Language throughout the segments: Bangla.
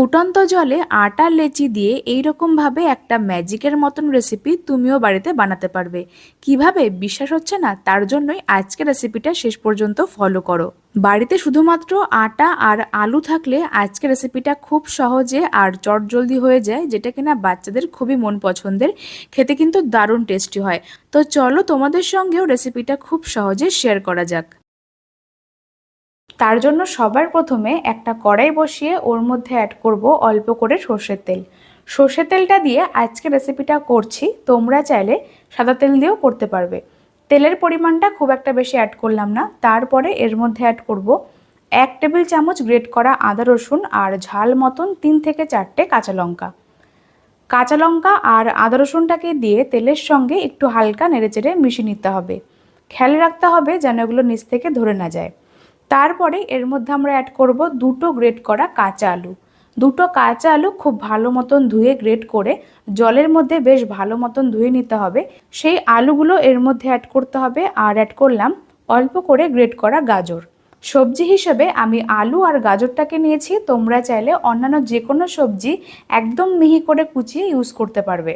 ফুটন্ত জলে আটা, লেচি দিয়ে এই ভাবে একটা ম্যাজিকের মতন রেসিপি তুমিও বাড়িতে বানাতে পারবে। কীভাবে? বিশ্বাস হচ্ছে না? তার জন্যই আজকের রেসিপিটা শেষ পর্যন্ত ফলো করো। বাড়িতে শুধুমাত্র আটা আর আলু থাকলে আজকের রেসিপিটা খুব সহজে আর চটজলদি হয়ে যায়, যেটা কিনা বাচ্চাদের খুবই মন পছন্দের। খেতে কিন্তু দারুণ টেস্টি হয়। তো চলো তোমাদের সঙ্গেও রেসিপিটা খুব সহজে শেয়ার করা যাক। তার জন্য সবার প্রথমে একটা কড়াই বসিয়ে ওর মধ্যে অ্যাড করব অল্প করে সর্ষের তেল। সর্ষের তেলটা দিয়ে আজকে রেসিপিটা করছি, তোমরা চাইলে সাদা তেল দিয়েও করতে পারবে। তেলের পরিমাণটা খুব একটা বেশি অ্যাড করলাম না, তারপরে এর মধ্যে অ্যাড করব এক টেবিল চামচ গ্রেট করা আদা রসুন আর ঝাল মতন তিন থেকে চারটে কাঁচা লঙ্কা। কাঁচা লঙ্কা আর আদা রসুনটাকে দিয়ে তেলের সঙ্গে একটু হালকা নেড়েচেড়ে মিশিয়ে নিতে হবে। খেয়াল রাখতে হবে যেন এগুলো নিচ থেকে ধরে না যায়। তারপরে এর মধ্যে আমরা অ্যাড করব দুটো গ্রেট করা কাঁচা আলু। দুটো কাঁচা আলু খুব ভালো মতন ধুয়ে গ্রেট করে জলের মধ্যে বেশ ভালো মতন ধুয়ে নিতে হবে। সেই আলুগুলো এর মধ্যে অ্যাড করতে হবে আর অ্যাড করলাম অল্প করে গ্রেট করা গাজর। সবজি হিসেবে আমি আলু আর গাজরটাকে নিয়েছি, তোমরা চাইলে অন্যান্য যে কোনো সবজি একদম মিহি করে কুচিয়ে ইউজ করতে পারবে।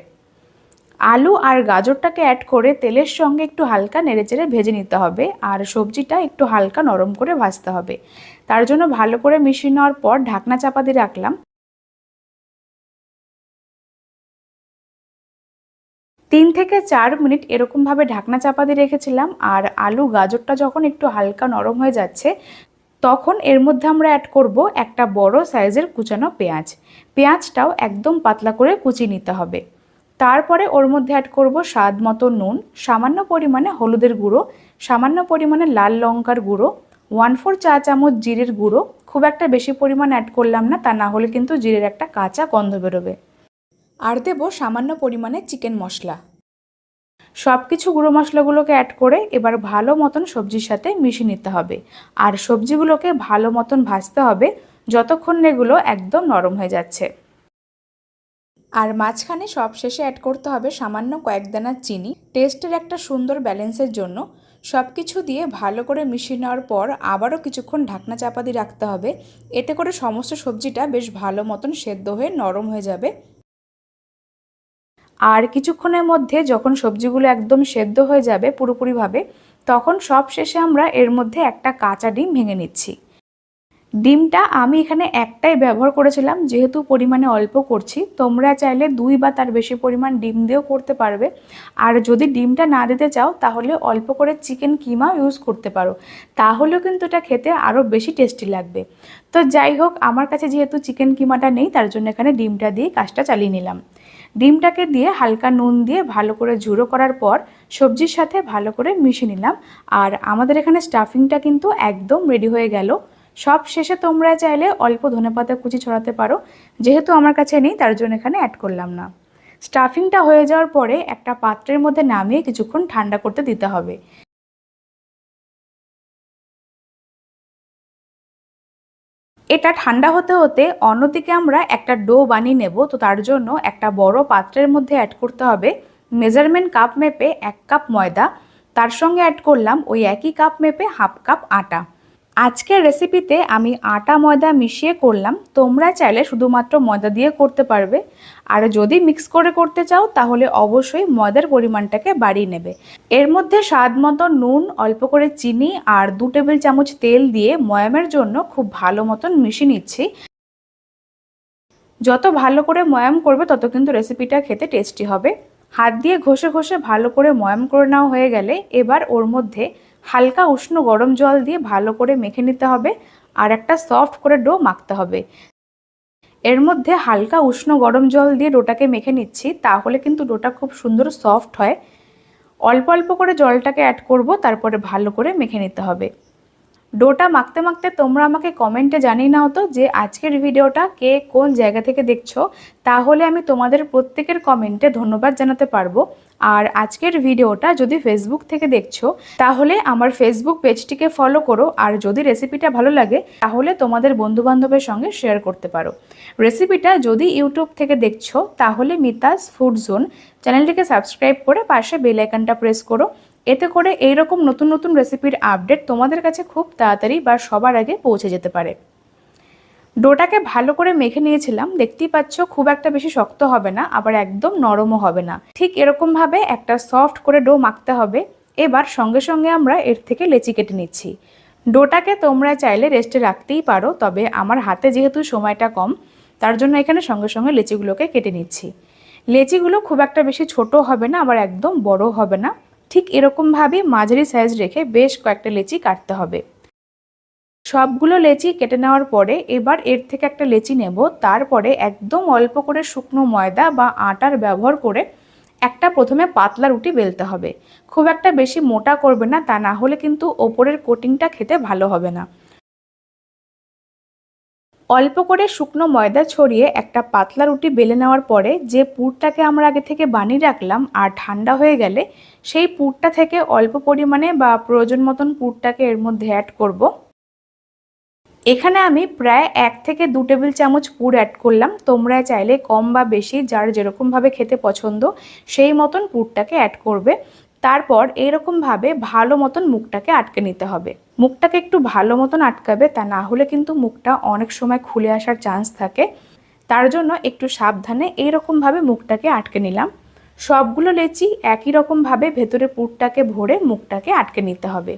আলু আর গাজরটাকে অ্যাড করে তেলের সঙ্গে একটু হালকা নেড়েচেড়ে ভেজে নিতে হবে। আর সবজিটা একটু হালকা নরম করে ভাজতে হবে। তার জন্য ভালো করে মিশিয়ে নেওয়ার পর ঢাকনা চাপা দিয়ে রাখলাম। তিন থেকে চার মিনিট এরকমভাবে ঢাকনা চাপা দিয়ে রেখেছিলাম। আর আলু, গাজরটা যখন একটু হালকা নরম হয়ে যাচ্ছে, তখন এর মধ্যে আমরা অ্যাড করব একটা বড় সাইজের কুচানো পেঁয়াজ। পেঁয়াজটাও একদম পাতলা করে কুচিয়ে নিতে হবে। তারপরে ওর মধ্যে অ্যাড করব স্বাদ মতো নুন, সামান্য পরিমাণে হলুদের গুঁড়ো, সামান্য পরিমাণে লাল লঙ্কার গুঁড়ো ওয়ান ফোর চা চামচ জিরের গুঁড়ো, খুব একটা বেশি পরিমাণ অ্যাড করলাম না, তা না হলে কিন্তু জিরের একটা কাঁচা গন্ধ বেরোবে। আর দেব সামান্য পরিমাণে চিকেন মশলা। সব কিছু গুঁড়ো মশলাগুলোকে অ্যাড করে এবার ভালো মতন সবজির সাথে মিশিয়ে নিতে হবে। আর সবজিগুলোকে ভালো মতন ভাজতে হবে, যতক্ষণ এগুলো একদম নরম হয়ে যাচ্ছে। আর মাঝখানে সব শেষে অ্যাড করতে হবে সামান্য কয়েক দানা চিনি। টেস্টের একটা সুন্দর ব্যালেন্সের জন্য সব কিছু দিয়ে ভালো করে মিশিয়ে নেওয়ার পর আবারও কিছুক্ষণ ঢাকনা চাপা দিয়ে রাখতে হবে। এতে করে সমস্ত সবজিটা বেশ ভালো মতন সেদ্ধ হয়ে নরম হয়ে যাবে। আর কিছুক্ষণের মধ্যে যখন সবজিগুলো একদম সেদ্ধ হয়ে যাবে পুরোপুরিভাবে, তখন সব শেষে আমরা এর মধ্যে একটা কাঁচা ডিম ভেঙে নিচ্ছি। ডিমটা আমি এখানে একটাই ব্যবহার করেছিলাম, যেহেতু পরিমাণে অল্প করছি। তোমরা চাইলে দুই বা তার বেশি পরিমাণ ডিম দিয়েও করতে পারবে। আর যদি ডিমটা না দিতে চাও, তাহলে অল্প করে চিকেন কিমা ইউজ করতে পারো। তাহলেও কিন্তু এটা খেতে আরও বেশি টেস্টি লাগবে। তো যাই হোক, আমার কাছে যেহেতু চিকেন কিমাটা নেই, তার জন্য এখানে ডিমটা দিয়ে কাজটা চালিয়ে নিলাম। ডিমটাকে দিয়ে হালকা নুন দিয়ে ভালো করে ঝুড়ো করার পর সবজির সাথে ভালো করে মিশিয়ে নিলাম। আর আমাদের এখানে স্টাফিংটা কিন্তু একদম রেডি হয়ে গেল। সব শেষে তোমরা চাইলে অল্প ধনেপাতা কুচি ছড়াতে পারো। যেহেতু আমার কাছে নেই, তার জন্য এখানে অ্যাড করলাম না। স্টাফিংটা হয়ে যাওয়ার পরে একটা পাত্রের মধ্যে নামিয়ে কিছুক্ষণ ঠান্ডা করতে দিতে হবে। এটা ঠান্ডা হতে হতে অন্যদিকে আমরা একটা ডো বানিয়ে নেব। তো তার জন্য একটা বড় পাত্রের মধ্যে অ্যাড করতে হবে মেজারমেন্ট কাপ মেপে এক কাপ ময়দা। তার সঙ্গে অ্যাড করলাম ওই একই কাপ মেপে হাফ কাপ আটা। আজকের রেসিপিতে আমি আটা ময়দা মিশিয়ে করলাম। তোমরা চাইলে শুধুমাত্র ময়দা দিয়ে করতে পারবে। আর যদি মিক্স করে করতে চাও, তাহলে অবশ্যই ময়দার পরিমাণটাকে বাড়িয়ে নেবে। এর মধ্যে স্বাদ মতো নুন, অল্প করে চিনি আর দু টেবিল চামচ তেল দিয়ে ময়ামের জন্য খুব ভালো মতন মিশিয়ে নিচ্ছি। যত ভালো করে ময়াম করবে, তত কিন্তু রেসিপিটা খেতে টেস্টি হবে। হাত দিয়ে ঘষে ঘষে ভালো করে ময়াম করে নেওয়া হয়ে গেলে এবার ওর মধ্যে হালকা উষ্ণ গরম জল দিয়ে ভালো করে মেখে নিতে হবে আর একটা সফট করে ডো মাখতে হবে। এর মধ্যে হালকা উষ্ণ গরম জল দিয়ে ডোটাকে মেখে নিচ্ছি, তাহলে কিন্তু ডোটা খুব সুন্দর সফট হয়। অল্প অল্প করে জলটাকে অ্যাড করব, তারপরে ভালো করে মেখে নিতে হবে। ডোটা মাখতে মাখতে তোমরা আমাকে কমেন্টে জানিয়ে নাও তো যে আজকের ভিডিওটা কে কোন জায়গা থেকে দেখছ। তাহলে আমি তোমাদের প্রত্যেকের কমেন্টে ধন্যবাদ জানাতে পারব। আর আজকের ভিডিওটা যদি ফেসবুক থেকে দেখছ, তাহলে আমার ফেসবুক পেজটিকে ফলো করো। আর যদি রেসিপিটা ভালো লাগে, তাহলে তোমাদের বন্ধুবান্ধবের সঙ্গে শেয়ার করতে পারো। রেসিপিটা যদি ইউটিউব থেকে দেখছ, তাহলে মিতাস ফুড জোন চ্যানেলটিকে সাবস্ক্রাইব করে পাশে বেল আইকনটা প্রেস করো। এতে করে এইরকম নতুন নতুন রেসিপির আপডেট তোমাদের কাছে খুব তাড়াতাড়ি বা সবার আগে পৌঁছে যেতে পারে। ডোটাকে ভালো করে মেখে নিয়েছিলাম, দেখতেই পাচ্ছ খুব একটা বেশি শক্ত হবে না, আবার একদম নরমও হবে না। ঠিক এরকমভাবে একটা সফট করে ডো মাখতে হবে। এবার সঙ্গে সঙ্গে আমরা এর থেকে লেচি কেটে নিচ্ছি। ডোটাকে তোমরা চাইলে রেস্টে রাখতেই পারো, তবে আমার হাতে যেহেতু সময়টা কম, তার জন্য এখানে সঙ্গে সঙ্গে লেচিগুলোকে কেটে নিচ্ছি। লেচিগুলো খুব একটা বেশি ছোট হবে না, আবার একদম বড় হবে না। ঠিক এরকমভাবে মাঝারি সাইজ রেখে বেশ কয়েকটা লেচি কাটতে হবে। সবগুলো লেচি কেটে নেওয়ার পরে এবার এর থেকে একটা লেচি নেব, তারপরে একদম অল্প করে শুকনো ময়দা বা আটার ব্যবহার করে একটা প্রথমে পাতলা রুটি বেলতে হবে। খুব একটা বেশি মোটা করবে না, তা না হলে কিন্তু ওপরের কোটিংটা খেতে ভালো হবে না। অল্প করে শুকনো ময়দা ছড়িয়ে একটা পাতলা রুটি বেলে নেওয়ার পরে যে পুরটাকে আমরা আগে থেকে বানিয়ে রাখলাম আর ঠান্ডা হয়ে গেলে, সেই পুরটা থেকে অল্প পরিমাণে বা প্রয়োজন মতন পুরটাকে এর মধ্যে অ্যাড করব। এখানে আমি প্রায় এক থেকে দু টেবিল চামচ পুর অ্যাড করলাম। তোমরা চাইলে কম বা বেশি যার যেরকমভাবে খেতে পছন্দ, সেই মতন পুরটাকে অ্যাড করবে। তারপর এরকমভাবে ভালো মতন মুখটাকে আটকে নিতে হবে। মুখটাকে একটু ভালো মতন আটকাবে, তা না হলে কিন্তু মুখটা অনেক সময় খুলে আসার চান্স থাকে। তার জন্য একটু সাবধানে এইরকমভাবে মুখটাকে আটকে নিলাম। সবগুলো লেচি একই রকমভাবে ভেতরে পুরটাকে ভরে মুখটাকে আটকে নিতে হবে।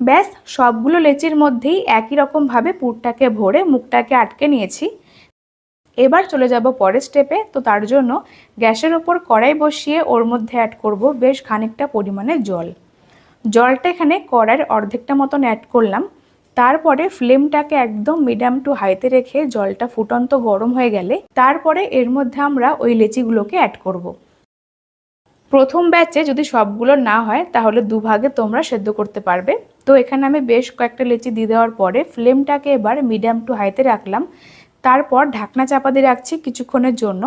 ব্যাস, সবগুলো লেচির মধ্যেই একই রকমভাবে পুরটাকে ভরে মুখটাকে আটকে নিয়েছি। এবার চলে যাব পরের স্টেপে তো তার জন্য গ্যাসের ওপর কড়াই বসিয়ে ওর মধ্যে অ্যাড করব বেশ খানিকটা পরিমাণে জল। জলটা এখানে কড়াইয়ের অর্ধেকটা মতন অ্যাড করলাম। তারপরে ফ্লেমটাকে একদম মিডিয়াম টু হাইতে রেখে জলটা ফুটন্ত গরম হয়ে গেলে তারপরে এর মধ্যে আমরা ওই লেচিগুলোকে অ্যাড করব। প্রথম ব্যাচে যদি সবগুলো না হয়, তাহলে দুভাগে তোমরা সেদ্ধ করতে পারবে। তো এখানে আমি বেশ কয়েকটা লেচি দিয়ে দেওয়ার পরে ফ্লেমটাকে এবার মিডিয়াম টু হাইতে রাখলাম। তারপর ঢাকনা চাপা দিয়ে রাখছি কিছুক্ষণের জন্য।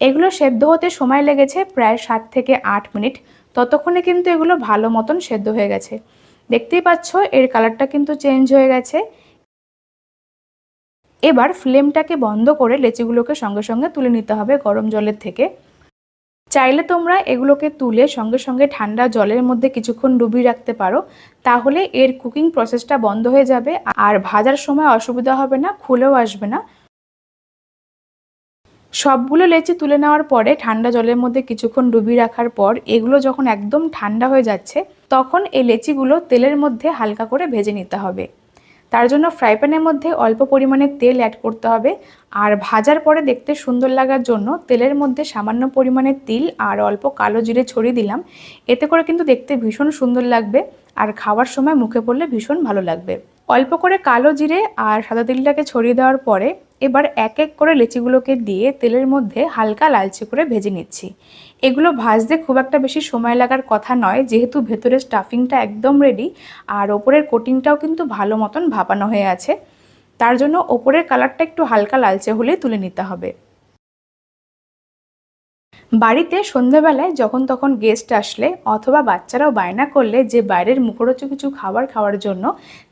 এগুলো সেদ্ধ হতে সময় লেগেছে প্রায় সাত থেকে আট মিনিট। ততক্ষণে কিন্তু এগুলো ভালো মতন সেদ্ধ হয়ে গেছে। দেখতেই পাচ্ছ, এর কালারটা কিন্তু চেঞ্জ হয়ে গেছে। এবার ফ্লেমটাকে বন্ধ করে লেচিগুলোকে সঙ্গে সঙ্গে তুলে নিতে হবে গরম জলের থেকে। চাইলে তোমরা এগুলোকে তুলে সঙ্গে সঙ্গে ঠান্ডা জলের মধ্যে কিছুক্ষণ ডুবিয়ে রাখতে পারো। তাহলে এর কুকিং প্রসেসটা বন্ধ হয়ে যাবে। আর ভাজার সময় অসুবিধা হবে না, খুলেও আসবে না। সবগুলো লেচি তুলে নেওয়ার পরে ঠান্ডা জলের মধ্যে কিছুক্ষণ ডুবিয়ে রাখার পর এগুলো যখন একদম ঠান্ডা হয়ে যাচ্ছে, তখন এই লেচিগুলো তেলের মধ্যে হালকা করে ভেজে নিতে হবে। তার জন্য ফ্রাই প্যানের মধ্যে অল্প পরিমাণে তেল অ্যাড করতে হবে আর ভাজার পরে দেখতে সুন্দর লাগার জন্য তেলের মধ্যে সামান্য পরিমাণে তিল আর অল্প কালো জিরে ছড়িয়ে দিলাম। এতে করে কিন্তু দেখতে ভীষণ সুন্দর লাগবে আর খাওয়ার সময় মুখে পড়লে ভীষণ ভালো লাগবে। অল্প করে কালো জিরে আর সাদা তিলটাকে ছড়িয়ে দেওয়ার পরে এবার এক এক করে লেচিগুলোকে দিয়ে তেলের মধ্যে হালকা লালচে করে ভেজে নিচ্ছি। এগুলো ভাজতে খুব একটা বেশি সময় লাগার কথা নয়, যেহেতু ভেতরের স্টাফিংটা একদম রেডি আর ওপরের কোটিংটাও কিন্তু ভালো মতন ভাপানো হয়ে আছে। তার জন্য ওপরের কালারটা একটু হালকা লালচে হলেই তুলে নিতে হবে। বাড়িতে সন্ধ্যাবেলায় যখন তখন গেস্ট আসলে অথবা বাচ্চারাও বায়না করলে যে বাইরের মুখরোচক কিছু খাবার খাওয়ার জন্য,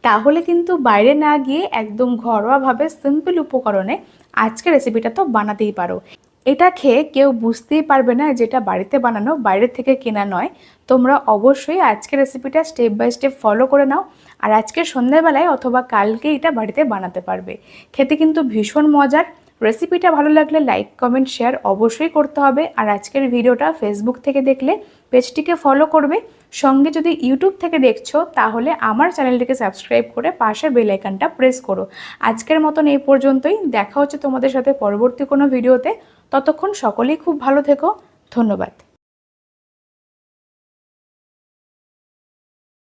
তাহলে কিন্তু বাইরে না গিয়ে একদম ঘরোয়াভাবে সিম্পল উপকরণে আজকে রেসিপিটা তো বানাতেই পারো। এটা খেয়ে কেউ বুঝতেই পারবে না যেটা বাড়িতে বানানো, বাইরে থেকে কেনা নয়। তোমরা অবশ্যই আজকের রেসিপিটা স্টেপ বাই স্টেপ ফলো করে নাও আর আজকে সন্ধ্যাবেলায় অথবা কালকে এটা বাড়িতে বানাতে পারবে। খেতে কিন্তু ভীষণ মজার। রেসিপিটা ভালো লাগলে লাইক কমেন্ট শেয়ার অবশ্যই করতে হবে। আর আজকের ভিডিওটা ফেসবুক থেকে দেখলে পেজটিকে ফলো করবে। সঙ্গে যদি ইউটিউব থেকে দেখছ, তাহলে আমার চ্যানেলটিকে সাবস্ক্রাইব করে পাশে বেলাইকানটা প্রেস করো। আজকের মতন এই পর্যন্তই। দেখা হচ্ছে তোমাদের সাথে পরবর্তী কোনো ভিডিওতে। ততক্ষণ সকলেই খুব ভালো থেকো। ধন্যবাদ।